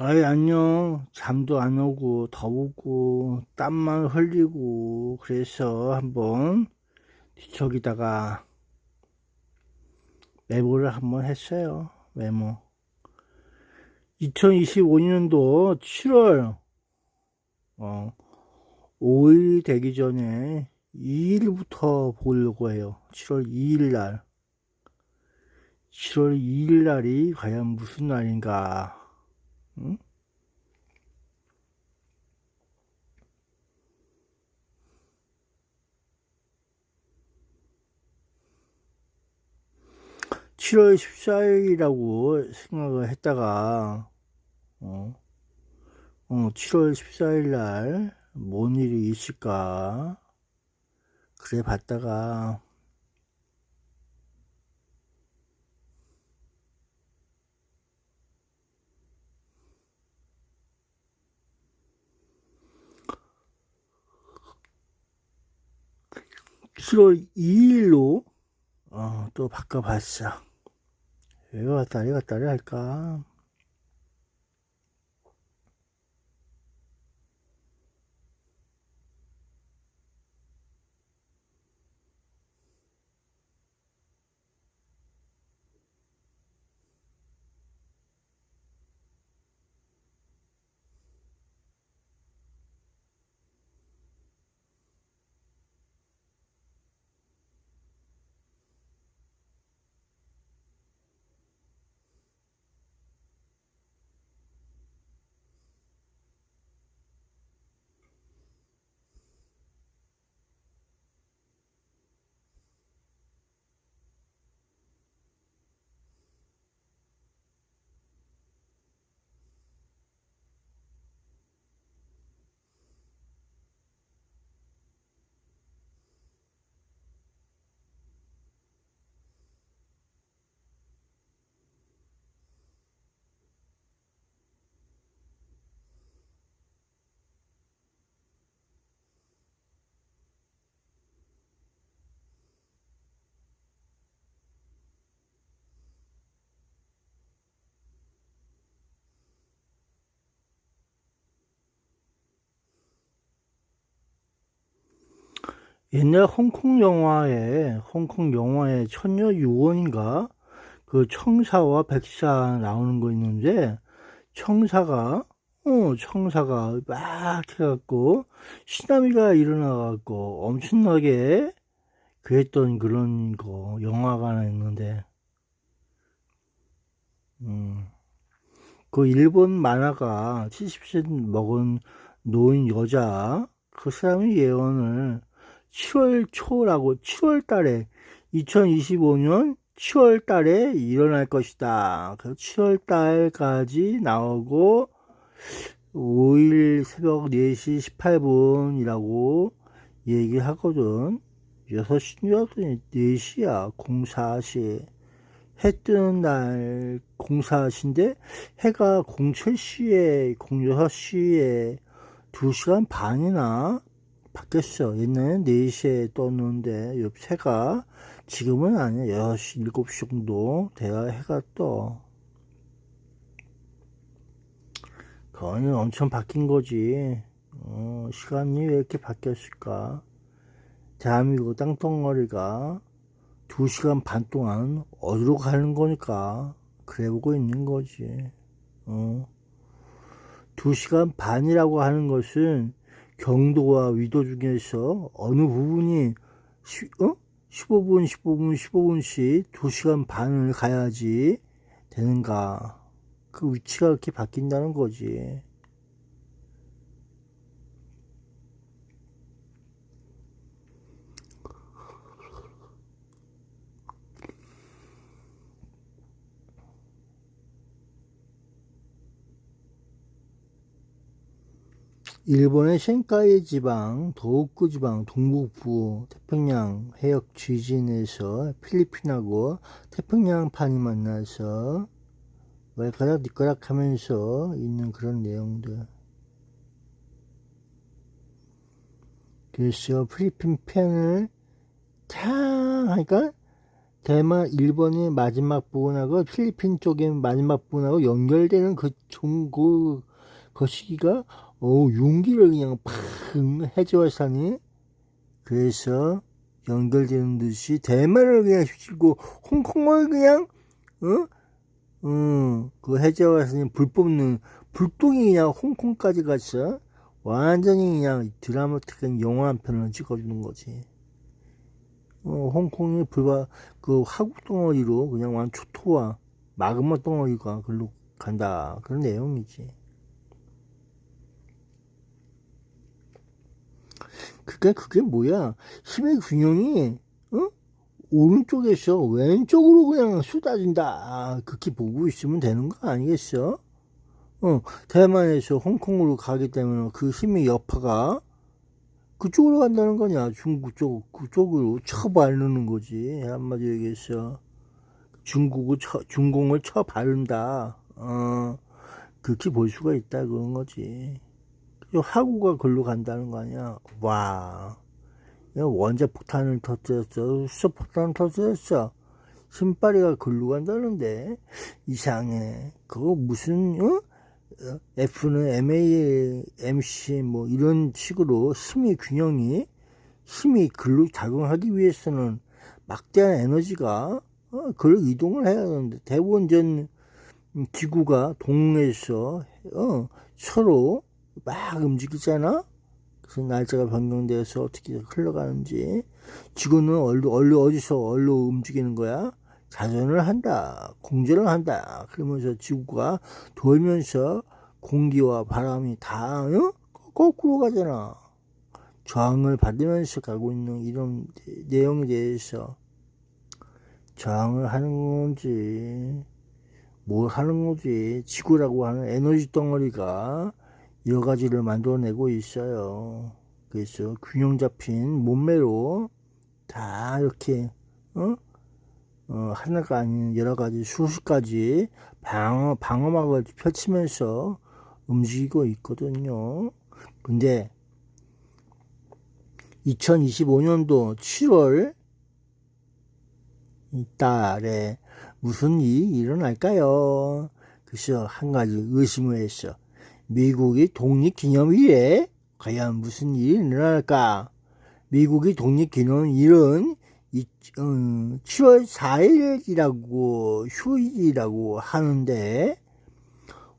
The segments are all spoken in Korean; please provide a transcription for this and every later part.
아이, 안녕. 잠도 안 오고, 더우고, 땀만 흘리고, 그래서 한번 뒤척이다가 메모를 한번 했어요. 메모. 2025년도 7월, 어, 5일이 되기 전에 2일부터 보려고 해요. 7월 2일 날. 7월 2일 날이 과연 무슨 날인가. 응? (7월 14일이라고) 생각을 했다가 어, 어 (7월 14일 날) 뭔 일이 있을까 그래 봤다가 7월 2일로 어, 또 바꿔봤어. 왜 왔다리 갔다리 할까? 옛날 홍콩 영화에 홍콩 영화에 천녀 유언인가? 그 청사와 백사 나오는 거 있는데 청사가 어 청사가 막 해갖고 시나미가 일어나갖고 엄청나게 그랬던 그런 거 영화가 하나 있는데. 음그 일본 만화가 70세 먹은 노인 여자 그 사람이 예언을 7월 초라고 7월 달에 2025년 7월 달에 일어날 것이다. 그래서 7월 달까지 나오고 5일 새벽 4시 18분이라고 얘기하거든. 6시인지 4시야. 04시. 해 뜨는 날 04시인데 해가 07시에 06시에 2시간 반이나 바뀌었어. 옛날에는 4시에 떴는데, 옆 새가 지금은 아니야. 6시, 7시 정도 돼야 해가 떠. 그거는 엄청 바뀐 거지. 어, 시간이 왜 이렇게 바뀌었을까? 대한민국 땅덩어리가 2시간 반 동안 어디로 가는 거니까 그래 보고 있는 거지. 어. 2시간 반이라고 하는 것은 경도와 위도 중에서 어느 부분이 시, 어? 15분, 15분, 15분씩 2시간 반을 가야지 되는가. 그 위치가 그렇게 바뀐다는 거지. 일본의 센카이 지방, 도호쿠 지방, 동북부 태평양 해역 지진에서 필리핀하고 태평양판이 만나서 말가락 니가락 하면서 있는 그런 내용들. 그래서 필리핀 편을 탕 하니까 대만, 일본의 마지막 부분하고 필리핀 쪽의 마지막 부분하고 연결되는 그 종, 그, 그 시기가, 어 용기를 그냥 팍, 해저화산이. 그래서 연결되는 듯이 대만을 그냥 휩쓸고 홍콩을 그냥, 어? 음, 그 해저화산이 불 뽑는, 불똥이 그냥 홍콩까지 갔어. 완전히 그냥 드라마틱한 영화 한 편을 찍어주는 거지. 어, 홍콩이 불과 그 화국 덩어리로 그냥 완 초토화 마그마 덩어리가 글로 간다 그런 내용이지. 그게 그게 뭐야? 힘의 균형이 어? 오른쪽에서 왼쪽으로 그냥 쏟아진다. 그렇게 보고 있으면 되는 거 아니겠어? 어, 대만에서 홍콩으로 가기 때문에 그 힘의 여파가 그쪽으로 간다는 거냐. 중국 쪽, 그쪽으로 쳐바르는 거지. 한마디로 얘기해서. 중국을 쳐, 중공을 쳐바른다. 어, 그렇게 볼 수가 있다. 그런 거지. 하구가 글로 간다는 거 아니야. 와. 원자 폭탄을 터뜨렸어. 수소 폭탄을 터뜨렸어. 신발이가 글로 간다는데. 이상해. 그거 무슨, 어? F는 MA, MC 뭐 이런 식으로 힘의 균형이 힘이 글로 작용하기 위해서는 막대한 에너지가 어, 그걸 이동을 해야 하는데 대부분 전 지구가 동에서 어, 서로 막 움직이잖아. 그래서 날짜가 변경돼서 어떻게 흘러가는지 지구는 얼로 얼로 어디서 얼로 움직이는 거야? 자전을 한다, 공전을 한다. 그러면서 지구가 돌면서 공기와 바람이 다 어? 거꾸로 가잖아. 저항을 받으면서 가고 있는 이런 내용에 대해서 저항을 하는 건지 뭘 하는 거지 지구라고 하는 에너지 덩어리가 여러 가지를 만들어내고 있어요. 그래서 균형 잡힌 몸매로 다 이렇게 어? 어, 하나가 아닌 여러 가지 수십 가지 방어, 방어막을 펼치면서 움직이고 있거든요. 근데 2025년도 7월 달에 무슨 일이 일어날까요? 그래서 한 가지 의심을 했어. 미국이 독립기념일에 과연 무슨 일이 일어날까? 미국이 독립기념일은 7월 어, 4일이라고 휴일이라고 하는데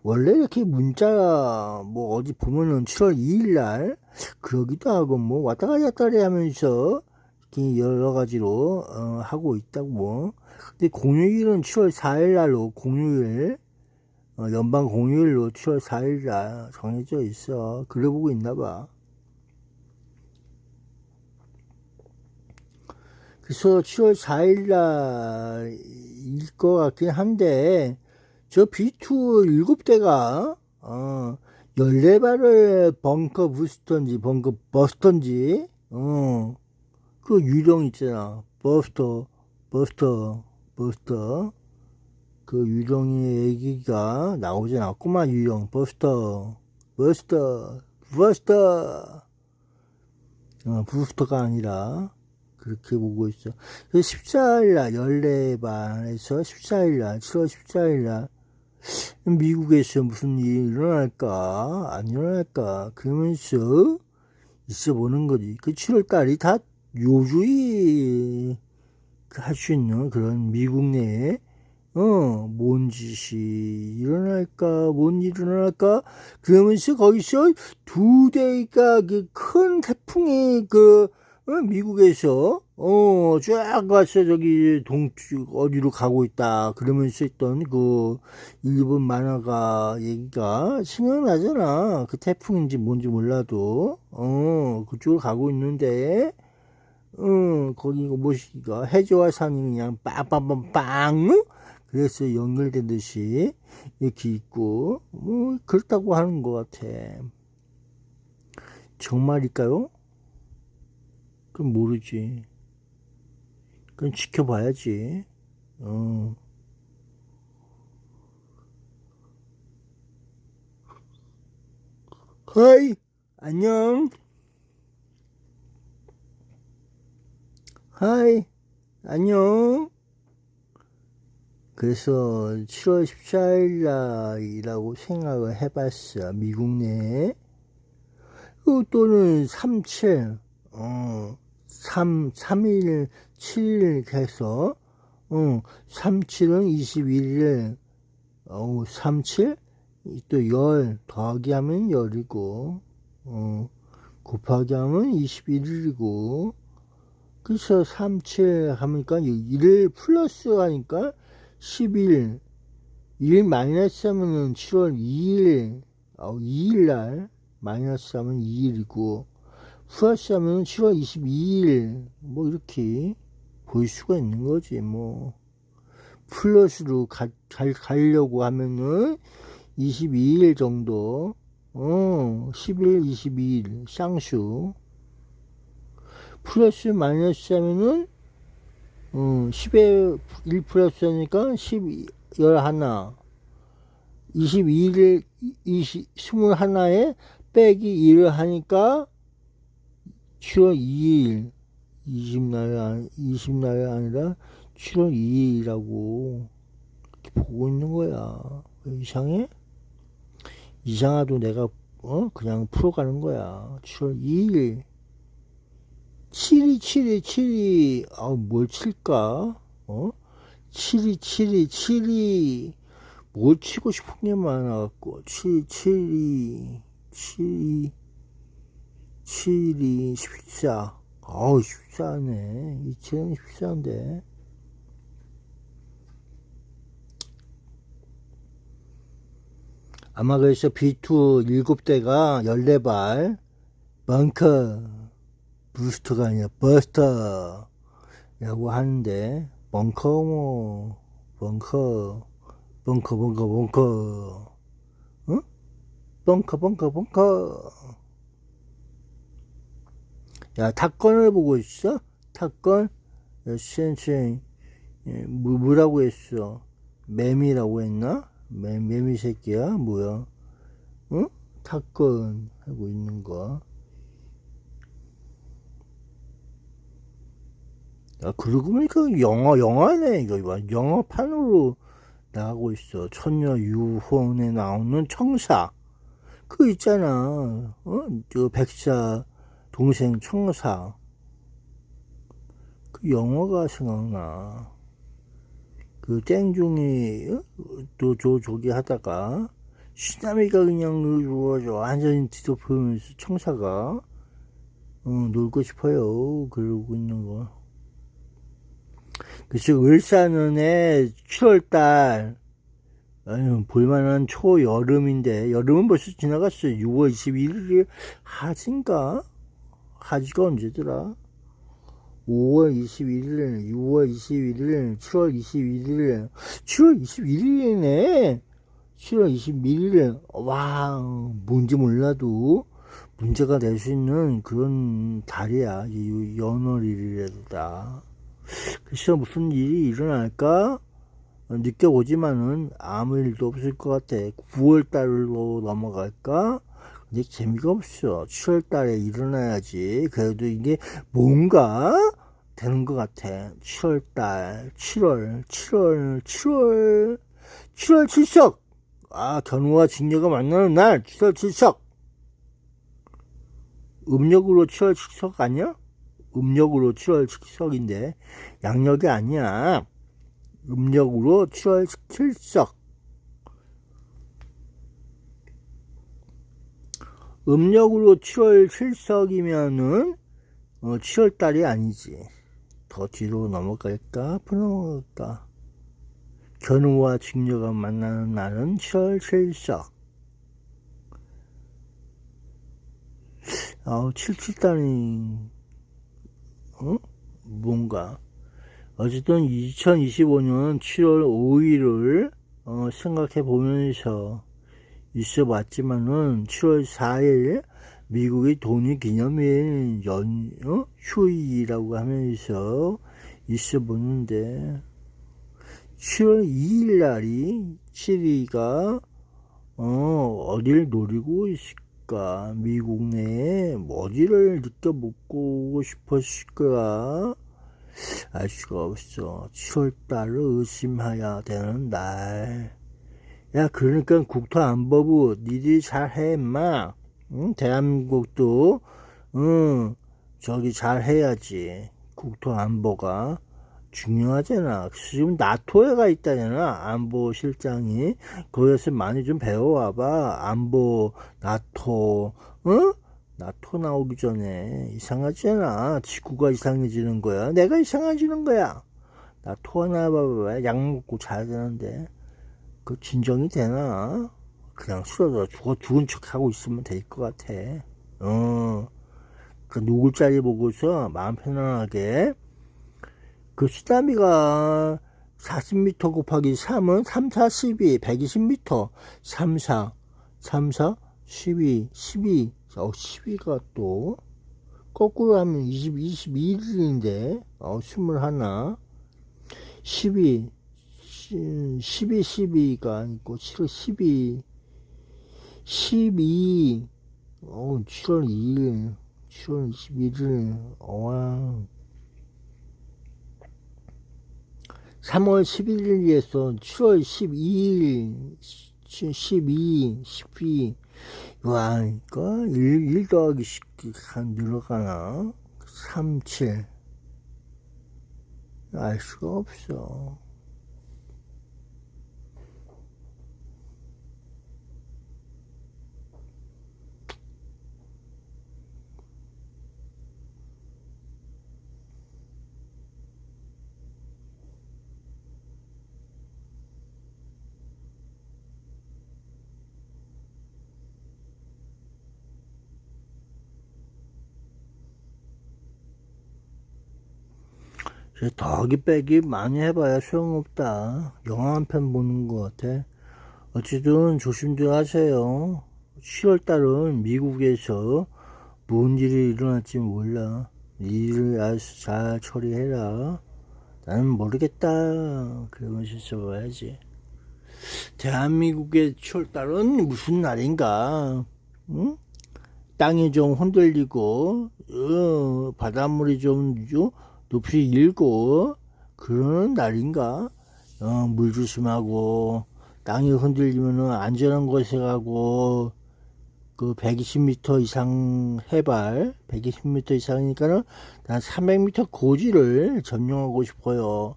원래 이렇게 문자 뭐 어디 보면은 7월 2일 날 그러기도 하고 뭐 왔다 갔다 하면서 이렇게 여러 가지로 어, 하고 있다고 근데 공휴일은 7월 4일 날로 공휴일 어, 연방 공휴일로 7월 4일 날 정해져 있어 그래 보고 있나 봐 그래서 7월 4일 날일 것 같긴 한데, 저 B2 7대가, 어, 14발을 벙커 부스터인지, 벙커 버스터인지, 어, 그 유령 있잖아. 버스터, 버스터, 버스터. 그 유령의 얘기가 나오잖아. 꼬마 유령, 버스터, 버스터, 버스터. 어, 부스터가 아니라, 그렇게 보고 있어. 그래서 14일날, 14반에서 14일날, 7월 14일날, 미국에서 무슨 일이 일어날까, 안 일어날까, 그러면서 있어 보는 거지. 그 7월달이 다 요주의 할 수 있는 그런 미국 내에 어, 뭔 짓이 일어날까, 뭔 일이 일어날까, 그러면서 거기서 두 대가 그 큰 태풍이 그, 어, 미국에서 어 쫙 가서 저기 동쪽 어디로 가고 있다. 그러면서 했던 그 일본 만화가 얘기가 생각나잖아. 그 태풍인지 뭔지 몰라도. 어 그쪽으로 가고 있는데 어 거기 뭐시가? 해저와 산이 그냥 빵빵빵빵 그래서 연결된 듯이 이렇게 있고 뭐 그렇다고 하는 것 같아 정말일까요? 그럼 모르지. 그건 지켜봐야지. 어. 하이, 안녕. 하이, 안녕. 그래서 7월 14일 날이라고 생각을 해봤어. 미국 내에. 어, 또는 37, 어, 3, 3일, 7일 해서, 어, 37은 21일, 어, 37? 또열 더하기 하면 열이고, 어, 곱하기 하면 21일이고, 그래서 37 하니까 1일 플러스 하니까 10일, 1 마이너스 하면은 7월 2일, 어, 2일 날, 마이너스 하면 2일이고, 플러스 하면 7월 22일, 뭐 이렇게 볼 수가 있는 거지, 뭐. 플러스로 가, 가, 가려고 하면은 22일 정도, 어, 10일, 22일, 쌍수. 플러스 마이너스 하면은, 어, 10에 1 플러스 하니까 12, 11. 22일, 20, 21에 빼기 1을 하니까 7월 2일, 20날이, 20날이 아니라 7월 2일이라고 보고 있는 거야. 왜 이상해? 이상하도 내가, 어, 그냥 풀어가는 거야. 7월 2일. 7이, 7이, 7이, 아, 뭘 칠까? 어? 7이, 7이, 7이, 뭘 치고 싶은 게 많아갖고, 7, 7이, 7이, 7이, 14. 아우, 14네. 이 7은 14인데. 아마 그래서 B2 7대가 14발, 벙커, 부스터가 아니라 버스터, 라고 하는데, 벙커, 뭐, 벙커, 벙커, 벙커, 벙커, 응? 벙커, 벙커, 벙커. 야, 탑건을 보고 있어? 탑건? 센생, 뭐, 뭐라고 했어? 매미라고 했나? 매, 매미 새끼야? 뭐야? 응? 탑건 하고 있는 거. 야, 그러고 보니까 영화, 영화네, 이거. 봐. 영화판으로 나가고 있어. 천녀 유혼에 나오는 청사. 그거 있잖아. 어? 저 백사 동생 청사. 그 영화가 생각나. 그 땡중이 어? 또저 저기 하다가 시나미가 그냥 누워져 완전히 뒤덮으면서 청사가 어, 놀고 싶어요. 그러고 있는 거. 그래서 을사는에 7월달 아유 볼만한 초여름인데 여름은 벌써 지나갔어요. 6월 21일이 하지인가? 하지가 언제더라? 5월 21일 6월 21일 7월 21일 7월 21일이네. 7월 21일 와 뭔지 몰라도 문제가 될 수 있는 그런 달이야. 연월일이라다 글쎄 무슨 일이 일어날까? 느껴보지만은 아무 일도 없을 것 같아. 9월달로 넘어갈까? 근데 재미가 없어. 7월달에 일어나야지. 그래도 이게 뭔가 되는 것 같아. 7월달 7월 7월 7월 7월 7석! 아 견우와 직녀가 만나는 날 7월 7석! 음력으로 7월 7석 아니야? 음력으로 7월 7석인데 양력이 아니야. 음력으로 7월 7석. 음력으로 7월 7석이면은 어, 7월 달이 아니지. 더 뒤로 넘어갈까? 앞으로 넘어갈까? 견우와 직녀가 만나는 날은 7월 7석. 아우, 77달이 어? 뭔가 어쨌든 2025년 7월 5일을 어, 생각해 보면서 있어 봤지만은 7월 4일 미국의 독립기념일 연 어? 휴일이라고 하면서 있어 보는데 7월 2일 날이 7위가 어, 어딜 노리고 있을까 싶을까? 미국 내에 어디를 느껴보고 싶었을까? 알 수가 없어. 7월달을 의심해야 되는 날. 야, 그러니까 국토안보부 니들이 잘해, 임마. 응? 대한민국도, 응, 저기 잘해야지. 국토안보가 중요하잖아. 지금 나토에 가 있다잖아. 안보실장이. 거기서 많이 좀 배워와봐. 안보, 나토, 응? 나토 나오기 전에 이상하잖아. 지구가 이상해지는 거야. 내가 이상해지는 거야. 나토 하나 봐봐. 약 먹고 자야 되는데. 그 진정이 되나? 그냥 쓰러져 죽어 죽은 척 하고 있으면 될 것 같아. 어. 그 누굴 자리 보고서 마음 편안하게. 그 수다미가 40m 곱하기 3은 3, 4, 12, 120m. 3, 4, 3, 4, 12, 12. 어, 12가 또, 거꾸로 하면 20, 22일인데, 어, 21. 12, 12, 12가 아니고, 7월 12, 12, 어, 7월 2일, 7월 21일, 와. 3월 11일에서 7월 12일, 12, 12, 와, 이거 1, 1 더하기 10, 한 늘어가나? 3, 7. 알 수가 없어. 더하기 빼기 많이 해봐야 소용없다. 영화 한 편 보는 것 같아. 어쨌든 조심들 하세요. 10월달은 미국에서 뭔 일이 일어날지 몰라. 이 일을 아주 잘 처리해라. 나는 모르겠다. 그러면서 써봐야지. 대한민국의 7월달은 무슨 날인가? 응? 땅이 좀 흔들리고, 어, 바닷물이 좀, 좀 높이 일고 그러는 날인가? 어, 물 조심하고 땅이 흔들리면은 안전한 곳에 가고 그 120m 이상 해발 120m 이상이니까는 난 300m 고지를 점령하고 싶어요.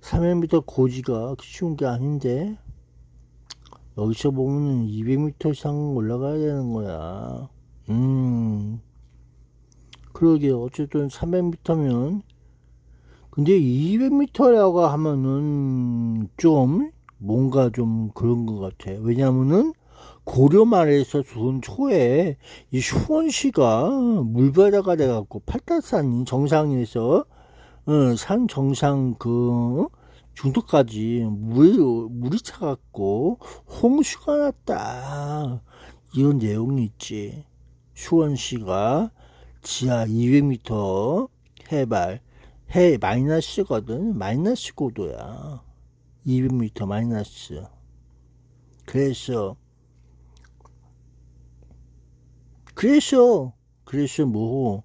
300m 고지가 쉬운 게 아닌데 여기서 보면은 200m 이상 올라가야 되는 거야. 음. 그러게 어쨌든 300m면 근데 200m라고 하면은 좀 뭔가 좀 그런 것 같아. 왜냐면은 고려 말에서 수원 초에 이 수원시가 물바다가 돼갖고 팔달산이 정상에서 어, 산 정상 그 중도까지 물 물이 차갖고 홍수가 났다 이런 내용이 있지. 수원시가 지하 200m 해발 해 마이너스거든. 마이너스 고도야. 200m 마이너스. 그래서 그래서 그래서 뭐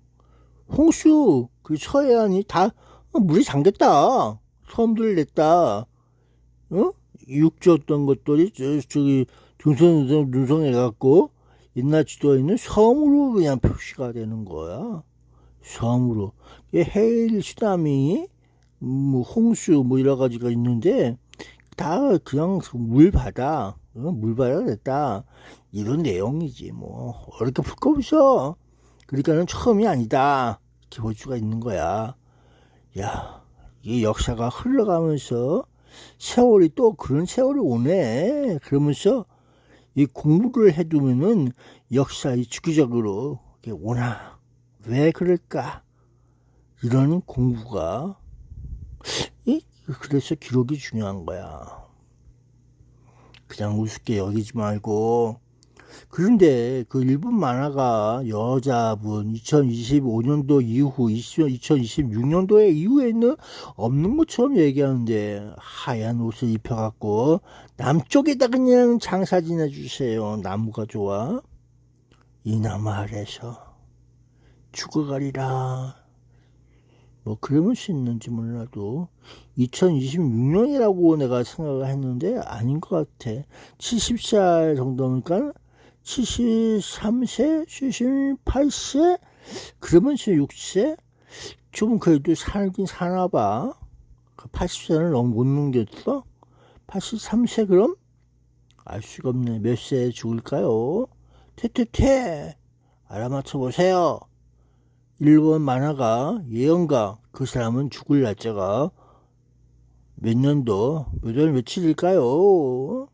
홍수 그 서해안이 다 어, 물이 잠겼다. 섬들 냈다. 어? 육지였던 것들이 저, 저기 등성 눈성해 갖고 옛날 지도에 있는 섬으로 그냥 표시가 되는 거야. 섬으로. 해일 시나미, 뭐 홍수 뭐 여러 가지가 있는데 다 그냥 물바다, 어? 물바다가 됐다. 이런 내용이지 뭐 어렵게 풀 거 없어. 그러니까는 처음이 아니다. 이렇게 볼 수가 있는 거야. 야, 이 역사가 흘러가면서 세월이 또 그런 세월이 오네. 그러면서 이 공부를 해두면은 역사 이 주기적으로 오나. 왜 그럴까? 이런 공부가, 이, 그래서 기록이 중요한 거야. 그냥 우습게 여기지 말고. 그런데 그 일본 만화가 여자분 2025년도 이후, 2026년도에 이후에는 없는 것처럼 얘기하는데 하얀 옷을 입혀갖고 남쪽에다 그냥 장사 지내주세요. 나무가 좋아. 이 나무 아래서 죽어가리라. 뭐 그러면 수 있는지 몰라도 2026년이라고 내가 생각을 했는데 아닌 것 같아. 70살 정도니까 73세 78세? 그러면 서 6세? 좀 그래도 살긴 사나 봐. 80세는 너무 못 넘겼어? 83세 그럼? 알 수가 없네. 몇 세에 죽을까요? 퇴퇴퇴! 알아맞혀 보세요 일본 만화가 예언가 그 사람은 죽을 날짜가 몇 년도 몇 월 며칠일까요?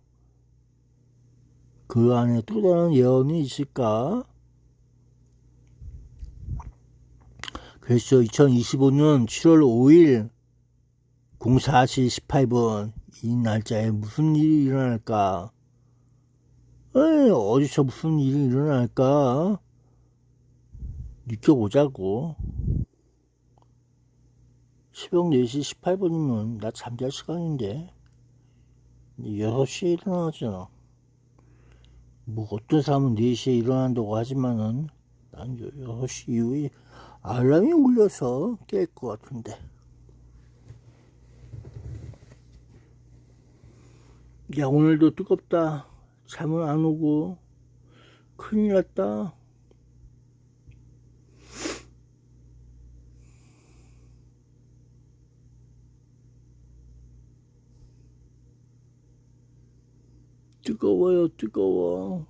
그 안에 또 다른 예언이 있을까? 그래서 2025년 7월 5일 04시 18분 이 날짜에 무슨 일이 일어날까? 에이, 어디서 무슨 일이 일어날까? 느껴보자고. 새벽 4시 18분이면 나 잠잘 시간인데 6시에 일어나잖아. 뭐 어떤 사람은 4시에 일어난다고 하지만은 난 6시 이후에 알람이 울려서 깰 것 같은데. 야 오늘도 뜨겁다. 잠은 안 오고 큰일 났다. 뜨거워요, 뜨거워.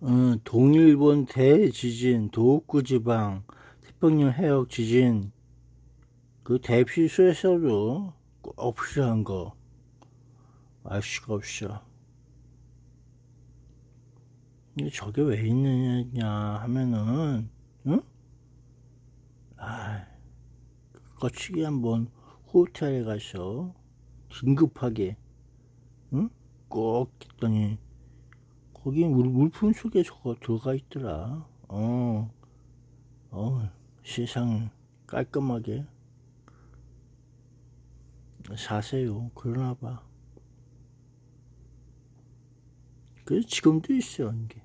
어, 동일본 대지진, 도호쿠 지방, 태평양 해역 지진, 그 대피소에서도 꼭 필요한 거, 알 수가 없어. 근데 저게 왜 있느냐 하면은, 응? 아, 거치기 한번 호텔에 가서 긴급하게, 응? 꼭 했더니, 거기 물, 물품 속에 저거 들어가 있더라. 어, 어, 세상 깔끔하게 사세요. 그러나 봐. 그래서 지금도 있어, 이게.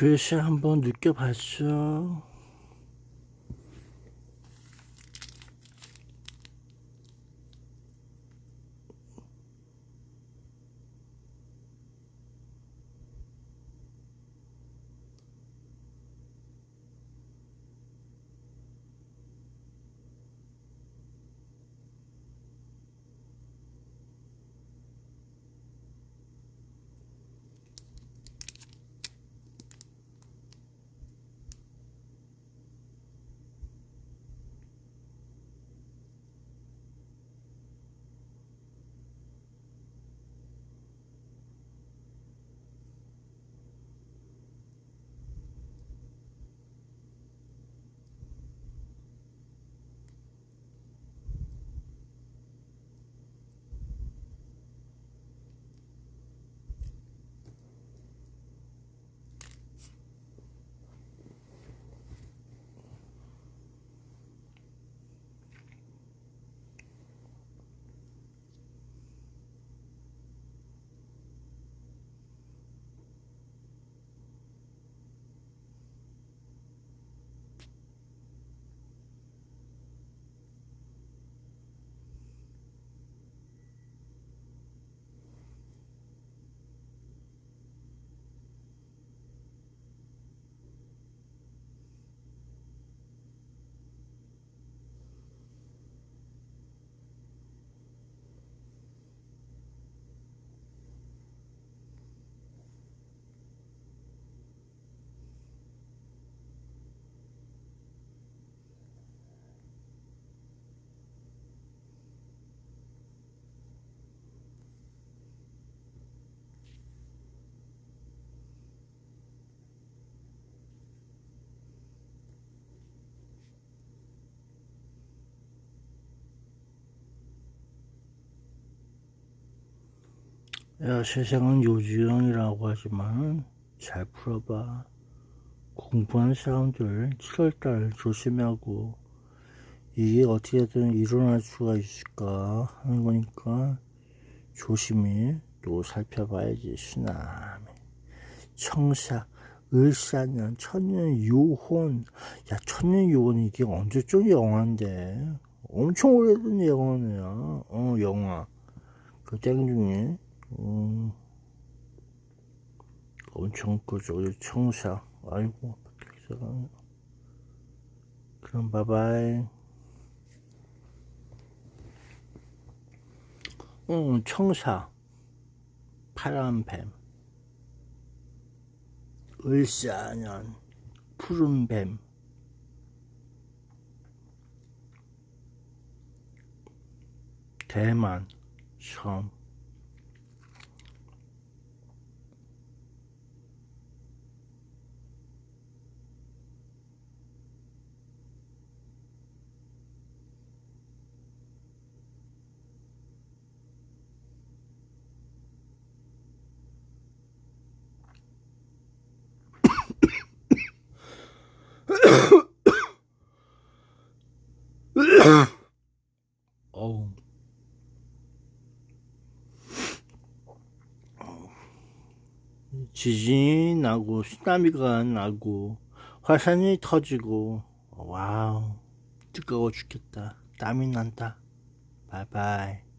글쎄 한번 느껴봤어. 야, 세상은 요지형이라고 하지만 잘 풀어봐. 공부하는 사람들 7월달 조심하고 이게 어떻게든 일어날 수가 있을까 하는 거니까 조심히 또 살펴봐야지 쓰나미. 청사 을사년 천년 요혼. 야 천년 요혼 이게 언제적 영화인데? 엄청 오래된 영화네요. 어 영화. 그 땡중에 음, 엄청 그저 청사. 아이고 박사가. 그럼 바바이. 응 청사. 파란 뱀. 을사년. 푸른 뱀. 대만. 섬 어우. 지진이 나고 쓰나미가 나고 화산이 터지고 와우. 뜨거워 죽겠다. 땀이 난다. 바이바이